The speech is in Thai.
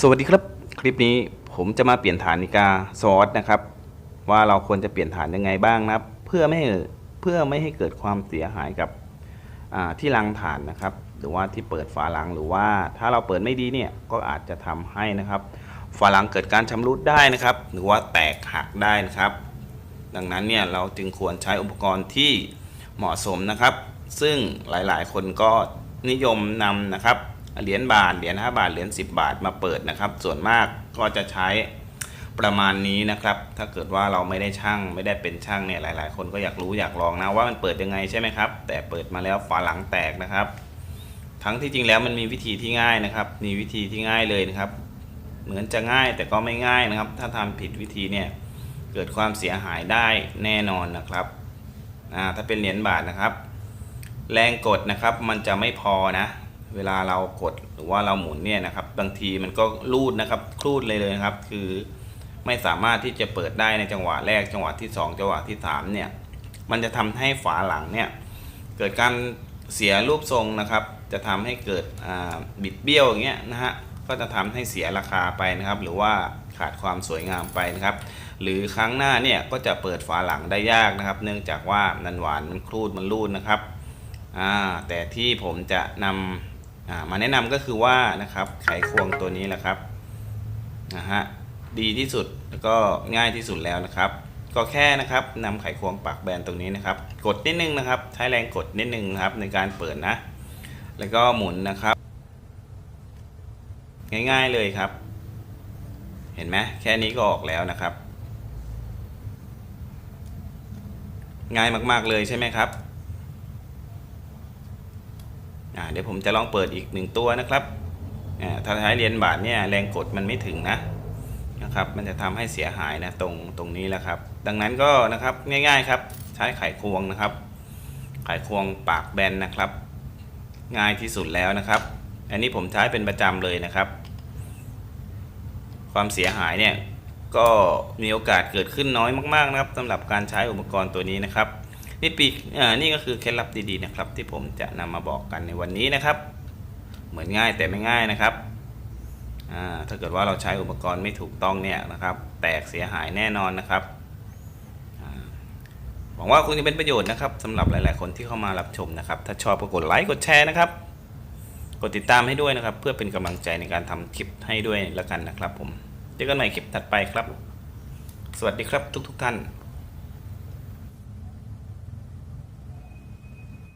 สวัสดีครับ คลิปนี้ผมจะมาเปลี่ยนฐานนาฬิกาซอสนะครับ ว่าเราควรจะเปลี่ยนฐานยังไงบ้างนะครับ เพื่อไม่ให้เพื่อไม่ให้เกิดความเสียหายกับที่รังฐานนะครับ หรือว่าที่เปิดฝาหลังหรือว่าถ้าเราเปิดไม่ดีเนี่ยก็อาจจะทำให้นะครับฝาหลังเกิดการชำรุดได้นะครับ หรือว่าแตกหักได้นะครับ ดังนั้นเนี่ยเราจึงควรใช้อุปกรณ์ที่เหมาะสมนะครับ ซึ่งหลายๆ คนก็นิยมนำนะครับ เหรียญบาทเหรียญ5บาทเหรียญ10 บาทมาเปิดนะครับ ส่วนมากก็จะใช้ประมาณนี้นะครับ ถ้าเกิดว่าเราไม่ได้ช่างไม่ได้เป็นช่างเนี่ยหลาย ๆ คนก็อยากรู้อยากลองนะว่ามันเปิดยังไงใช่ไหมครับ แต่เปิดมาแล้วฝาหลังแตกนะครับ ทั้งที่จริงแล้วมันมีวิธีที่ง่ายนะครับ มีวิธีที่ง่ายเลยนะครับ เหมือนจะง่ายแต่ก็ไม่ง่ายนะครับ ถ้าทำผิดวิธีเนี่ยเกิดความเสียหายได้แน่นอนนะครับถ้าเป็นเหรียญบาทนะครับ แรงกดนะครับมันจะไม่พอนะ เวลาเรากดหรือว่าเราหมุนเนี่ยนะครับ บางทีมันก็ลูดนะครับคลูดเลยเลยนะครับ คือไม่สามารถที่จะเปิดได้ในจังหวะแรกจังหวะที่ 2 จังหวะที่3เนี่ยมันจะทำให้ฝาหลังเนี่ยเกิดการเสียรูปทรงนะครับ จะทำให้เกิดบิดเบี้ยวอย่างเงี้ยนะฮะก็จะทำให้เสียราคาไปนะครับ หรือว่าขาดความสวยงามไปนะครับ หรือครั้งหน้าเนี่ยก็จะเปิดฝาหลังได้ยากนะครับ เนื่องจากว่านันหวานมันครูดมันรูดนะครับแต่ที่ผมจะนำอ่า มาแนะนำก็คือว่านะครับไขควงตัวนี้แหละครับนะฮะดีที่สุดแล้วก็ง่ายที่สุดแล้วนะครับ ก็แค่นะครับนำไขควงปากแบนตรงนี้นะครับ กดนิดนึงนะครับ ใช้แรงกดนิดนึงนะครับในการเปิดนะ แล้วก็หมุนนะครับ ง่ายๆเลยครับ เห็นไหมแค่นี้ก็ออกแล้วนะครับ ง่ายมากๆเลยใช่ไหมครับ เดี๋ยวผมจะลองเปิดอีกหนึ่งตัวนะครับถ้าใช้เหรียญบาทเนี่ยแรงกดมันไม่ถึงนะนะครับ มันจะทำให้เสียหายนะตรงตรงนี้แหละครับ ดังนั้นก็นะครับง่ายๆครับ ใช้ไขควงนะครับ ไขควงปากแบนนะครับ ง่ายที่สุดแล้วนะครับ อันนี้ผมใช้เป็นประจำเลยนะครับ ความเสียหายเนี่ยก็มีโอกาสเกิดขึ้นน้อยมากๆนะครับสำหรับการใช้อุปกรณ์ตัวนี้นะครับ นี่ปีนี่ก็คือเคล็ดลับดีๆนะครับ ที่ผมจะนำมาบอกกันในวันนี้นะครับ เหมือนง่ายแต่ไม่ง่ายนะครับถ้าเกิดว่าเราใช้อุปกรณ์ไม่ถูกต้องเนี่ยนะครับ แตกเสียหายแน่นอนนะครับหวังว่าคงจะเป็นประโยชน์นะครับสำหรับหลาย ๆ คนที่เข้ามารับชมนะครับ ถ้าชอบก็กดไลค์กดแชร์นะครับ กดติดตามให้ด้วยนะครับ เพื่อเป็นกำลังใจในการทำคลิปให้ด้วยแล้วกันนะครับ ผมเจอกันใหม่คลิปถัดไปครับ สวัสดีครับทุก ๆ ท่าน